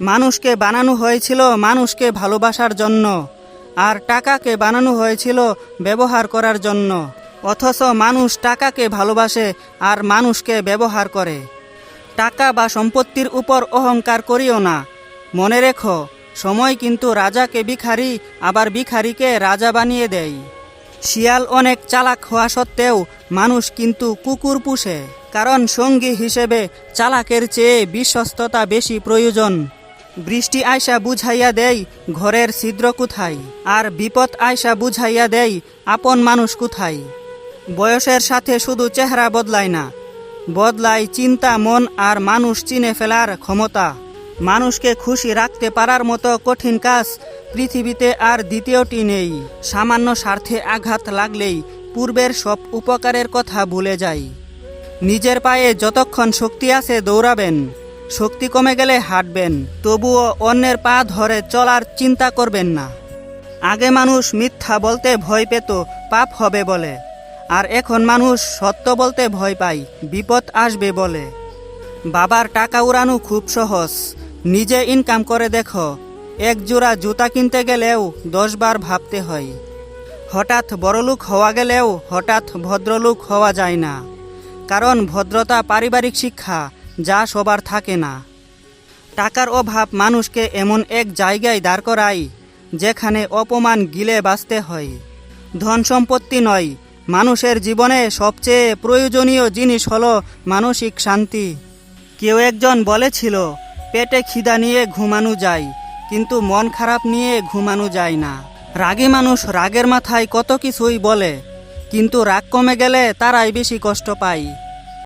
মানুষকে বানানো হয়েছিল মানুষকে ভালোবাসার জন্য, আর টাকাকে বানানো হয়েছিল ব্যবহার করার জন্য। অথচ মানুষ টাকাকে ভালোবাসে আর মানুষকে ব্যবহার করে। টাকা বা সম্পত্তির উপর অহংকার করিও না। মনে রেখো, সময় কিন্তু রাজাকে ভিখারি, আবার ভিখারিকে রাজা বানিয়ে দেয়। শিয়াল অনেক চালাক হওয়া সত্ত্বেও মানুষ কিন্তু কুকুর পুষে, কারণ সঙ্গী হিসেবে চালাকের চেয়ে বিশ্বস্ততা বেশি প্রয়োজন। বৃষ্টি আয়সা বুঝাইয়া দেয় ঘরের ছিদ্র কোথায়? আর বিপদ আয়সা বুঝাইয়া দেয় আপন মানুষ কোথায়? বয়সের সাথে শুধু চেহারা বদলায় না, বদলায় চিন্তা, মন আর মানুষ চিনে ফেলার ক্ষমতা। মানুষকে খুশি রাখতে পারার মতো কঠিন কাজ পৃথিবীতে আর দ্বিতীয়টি নেই। সামান্য স্বার্থে আঘাত লাগলেই পূর্বের সব উপকারের কথা ভুলে যায় নিজের পায়ে যতক্ষণ শক্তি আছে দৌড়াবেন, শক্তি কমে গেলে হাঁটবেন, তবুও অন্যের পা ধরে চলার চিন্তা করবেন না। আগে মানুষ মিথ্যা বলতে ভয় পেত, পাপ হবে বলে। আর এখন মানুষ সত্য বলতে ভয় পায়, বিপদ আসবে বলে। বাবার টাকা উড়ানো খুব সহজ। নিজে ইনকাম করে দেখো। এক জোড়া জুতা কিনতে গেলেও দশবার ভাবতে হয়। হঠাৎ বড়লোক হওয়া গেলেও হঠাৎ ভদ্রলোক হওয়া যায় না। কারণ ভদ্রতা পারিবারিক শিক্ষা, যা সবার থাকে না। টাকার অভাব মানুষকে এমন এক জায়গায় দাঁড় করায়, যেখানে অপমান গিলে বাঁচতে হয়। ধন সম্পত্তি নয়, মানুষের জীবনে সবচেয়ে প্রয়োজনীয় জিনিস হলো মানসিক শান্তি। কেউ একজন বলেছিল পেটে খিদা নিয়ে ঘুমানো যায়, কিন্তু মন খারাপ নিয়ে ঘুমানো যায় না। রাগী মানুষ রাগের মাথায় কত কিছুই বলে, কিন্তু রাগ কমে গেলে তারাই বেশি কষ্ট পায়।